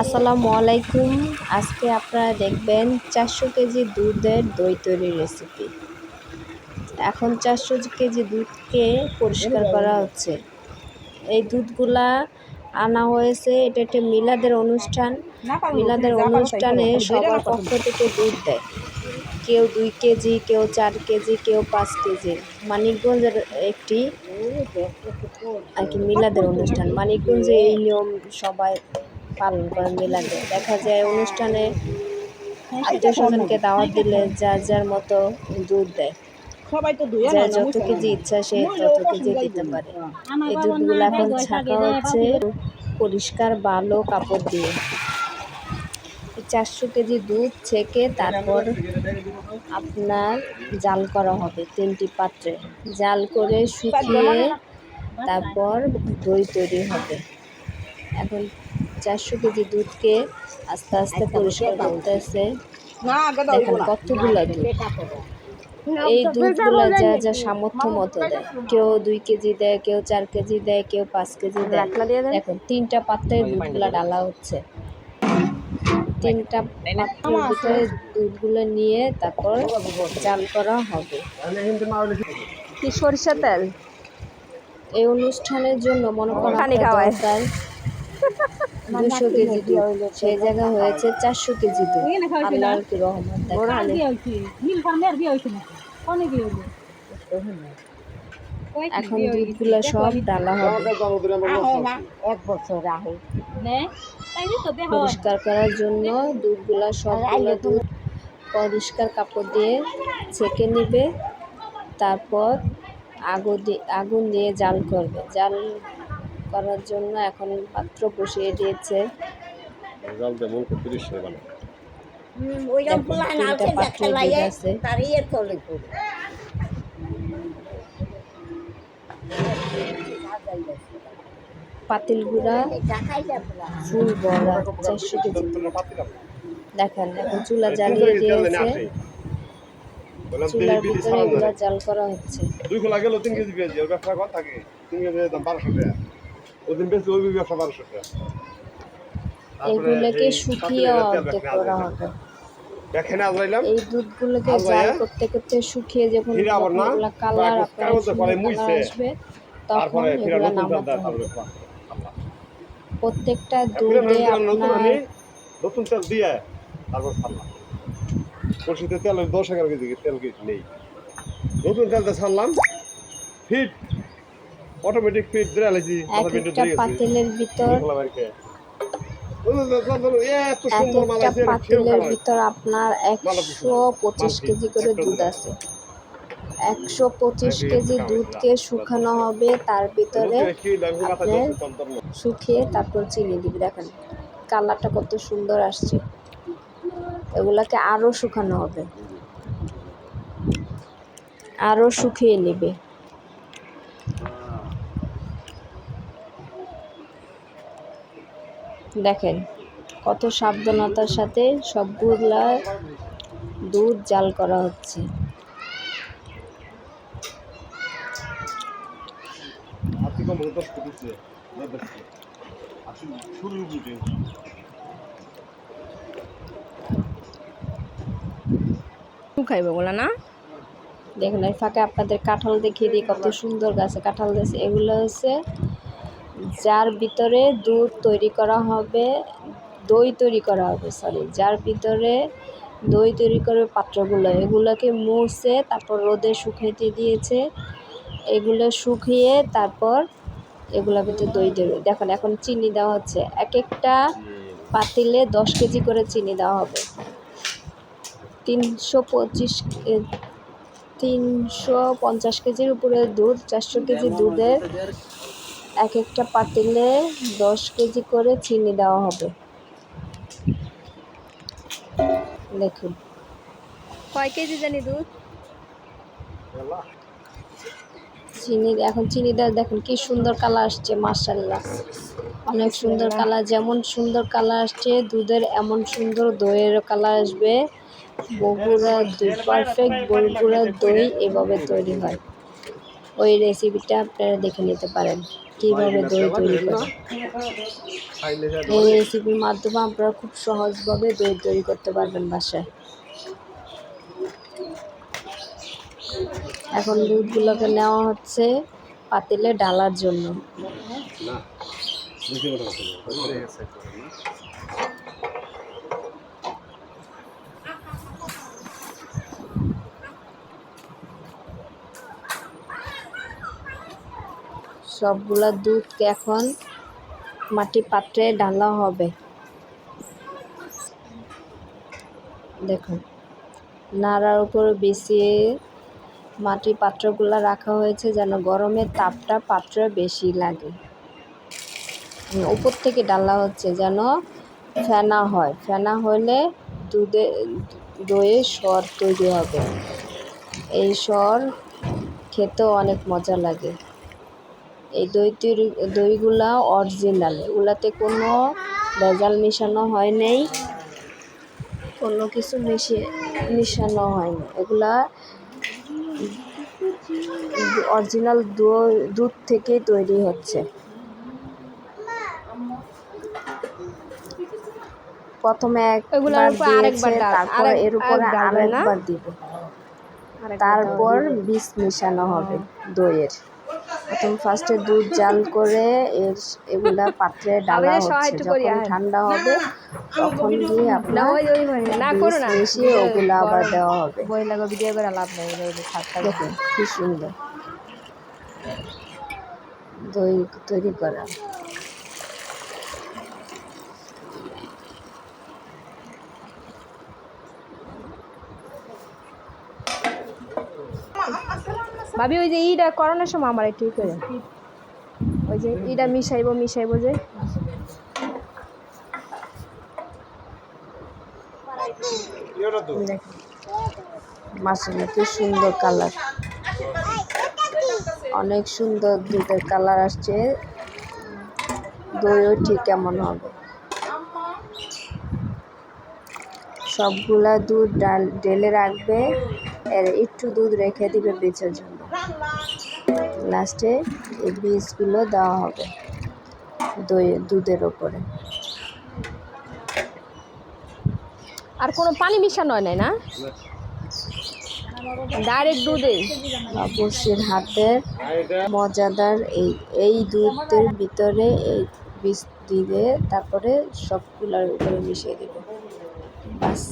আসসালামু আলাইকুম। আজকে আপনারা দেখবেন চারশো কেজি দুধের দই তৈরির রেসিপি এখন চারশো কেজি দুধকে পরিষ্কার করা হচ্ছে। এই দুধগুলা আনা হয়েছে এটা একটা মিলাদের অনুষ্ঠান। মিলাদের অনুষ্ঠানে সবার পক্ষ থেকে দুধ দেয়। কেউ দুই কেজি কেউ চার কেজি কেউ পাঁচ কেজি। মানিকগঞ্জের একটি আর কি মিলাদের অনুষ্ঠান। মানিকগঞ্জে এই নিয়ম সবাই পালন করে মিলাদে দেখা যায় অনুষ্ঠানে আত্মীয় স্বজনকে দাওয়াত দিলে যার যার মতো দুধ দেয়। সবাই তো দুই যার যত কেজি ইচ্ছা সে তত কেজি দিতে পারে। এই দুধগুলো এখন ছাকা হচ্ছে পরিষ্কার ভালো কাপড় দিয়ে। চারশো কেজি দুধ ছেঁকে তারপর আপনার জাল করা হবে তিনটি পাত্রে। জাল করে শুকিয়ে তারপর দই তৈরি হবে। এখন চারশো কেজি দুধকে আস্তে আস্তে পরিষ্কার করতেছে। না দেখেন কতগুলো দুধ? এই দুধগুলো যা যা সামর্থ্য মতো দেয়। কেউ দুই কেজি দেয় কেউ চার কেজি দেয় কেউ পাঁচ কেজি দেয়। এখন তিনটা পাত্রে দুধগুলো ডালা হচ্ছে। তিনটা পাত্রের ভিতরে দুধগুলো নিয়ে তারপর জাল করা হবে। কি সরিষা তেল? এই অনুষ্ঠানের জন্য মনে করেন দরকার দুশো কেজি দুধ। সেই জায়গা হয়েছে চারশো কেজি কি রহমত এখন দুধগুলো সব ডালা হবে। এক বছর আহে। পরিষ্কার করার জন্য দুধগুলা সবগুলো দুধ পরিষ্কার কাপড় দিয়ে ছেঁকে নেবে তারপর আগুন দিয়ে আগুন দিয়ে জাল করবে। জাল করার জন্য এখন পাত্র বসিয়ে দিয়েছে। পাত্র আছে। পাতিল গুঁড়া ফুল বড়া চারশো কেজি দেখেন এখন চুলা জ্বালিয়ে দিয়েছে। চুলার ভিতরে এগুলো জাল করা হচ্ছে। দুই খোলা গেল তিন কেজি পেঁয়াজি ব্যবসা কর থাকে তিন কেজি দাম বারোশো টাকা। ওদিন বেশি ওই ব্যবসা বারোশো টাকা এগুলোকে শুকিয়ে অর্ধেক করা। হবে। এখানে আজরাইলাম এই দুধগুলোকে জাল হ্যাঁ? করতে করতে শুকিয়ে যখন আবার কালার আপনার। আসবে তখন তারপরে ফিরে নতুন তেল নামাতে হবে। প্রত্যেকটা দুধে আপনার নতুন তেল দিয়ে তারপর ছাড়লাম। কষিতে তেল দশ এগারো কেজি তেল কিছু নেই। নতুন তেলটা ছাড়লাম। ফিট অটোমেটিক ফিট দিয়ে আলাইছি এক একটা পাতিলের ভিতর একটা পাতিলের ভিতর আপনার একশো পঁচিশ কেজি করে দুধ আছে। একশো পঁচিশ কেজি দুধকে শুকানো হবে তার ভিতরে শুকিয়ে তারপর চিনি দিবি দেখেন। কালারটা কত সুন্দর আসছে। এগুলাকে আরও শুকানো হবে। আরও শুকিয়ে নেবে। দেখেন কত সাবধানতার সাথে সবগুলা দুধ জাল করা হচ্ছে। খাইবে বলে না? দেখুন এই ফাঁকে আপনাদের কাঁঠাল দেখিয়ে দিই কত সুন্দর গাছে কাঁঠাল গাছ। এগুলো হচ্ছে যার ভিতরে দুধ তৈরি করা হবে, দই তৈরি করা হবে সরি যার ভিতরে দই তৈরি করবে পাত্রগুলো, এগুলোকে মুছে তারপর রোদে শুকাইতে দিয়েছে, এগুলো শুকিয়ে তারপর এগুলোর ভিতরে দই দেবে। দেখুন, এখন চিনি দেওয়া হচ্ছে। এক একটা পাতিলে দশ কেজি করে চিনি দেওয়া হবে। তিনশো পঁচিশ তিনশো পঞ্চাশ কেজির উপরে দুধ, চারশো কেজি দুধের এক একটা পাতিলে দশ কেজি করে চিনি দেওয়া হবে। দেখুন। কয় কেজি জানি দুধ? চিনি এখন চিনি দেওয়া দেখুন কি সুন্দর কালার আসছে মার্শাল্লাহ অনেক সুন্দর কালার যেমন সুন্দর কালার আসছে দুধের এমন সুন্দর দইয়েরও কালার আসবে। বগুড়া দুধ পারফেক্ট বগুড়ার দই এভাবে তৈরি হয়। ওই রেসিপিটা আপনারা দেখে নিতে পারেন। কীভাবে দই তৈরি করে এই রেসিপির মাধ্যমে আপনারা খুব সহজভাবে দই তৈরি করতে পারবেন বাসায়। এখন দুধগুলোকে নেওয়া হচ্ছে পাতিলে ডালার জন্য না বেশি কথা বলতে সবগুলা দুধকে এখন মাটি পাত্রে ঢালা হবে। দেখুন, নাড়ার উপরে বিছিয়ে মাটির পাত্রগুলো রাখা হয়েছে যেন গরমের তাপটা পাত্রে বেশি লাগে। উপর থেকে ডালা হচ্ছে যেন ফেনা হয়। ফেনা হলে দুধে দইয়ের সর তৈরি হবে। এই সর খেতেও অনেক মজা লাগে। এই দইটির দইগুলা অরিজিনাল এগুলাতে কোনো ভেজাল মিশানো হয় নাই। কোনো কিছু মিশিয়ে মিশানো হয়নি এগুলা অরিজিনাল দুধ থেকে তৈরি হচ্ছে। প্রথমে তারপর এর উপর? আরেকবার দিবে। তারপর বীজ মেশানো হবে দইয়ের। প্রথম ফার্স্টে দুধ জাল করে এর এগুলা পাত্রে ডালা হচ্ছে যখন ঠান্ডা হবে তখন গিয়ে আপনার মিশিয়ে ওগুলা আবার দেওয়া হবে বই লাগো ভিডিও করে লাভ নেই ওই যে খাটটা দেখুন কি সুন্দর দই তৈরি করা ভাবি, ওই যে ইটা করোনার সময় আমার একটু করে। ওই যে ইটা মিশাইবো মিশাইবো যে। মাসাল্লাহ কি সুন্দর কালার। অনেক সুন্দর দুধের কালার আসছে। দইও ঠিক কেমন হবে। সবগুলা দুধ ডাল, ঢেলে রাখবে, এর একটু দুধ রেখে দিবে বীজের জন্য। লাস্টে এই বীজগুলো দেওয়া হবে দই দুধের ওপরে। আর কোনো পানি মিশানো হয় না? ডাইরেক্ট দুধে বাবুর্চির হাতের মজাদার এই এই দুধের ভিতরে এই বীজ দিবে তারপরে সবগুলোর উপরে মিশিয়ে দিবে। বাস।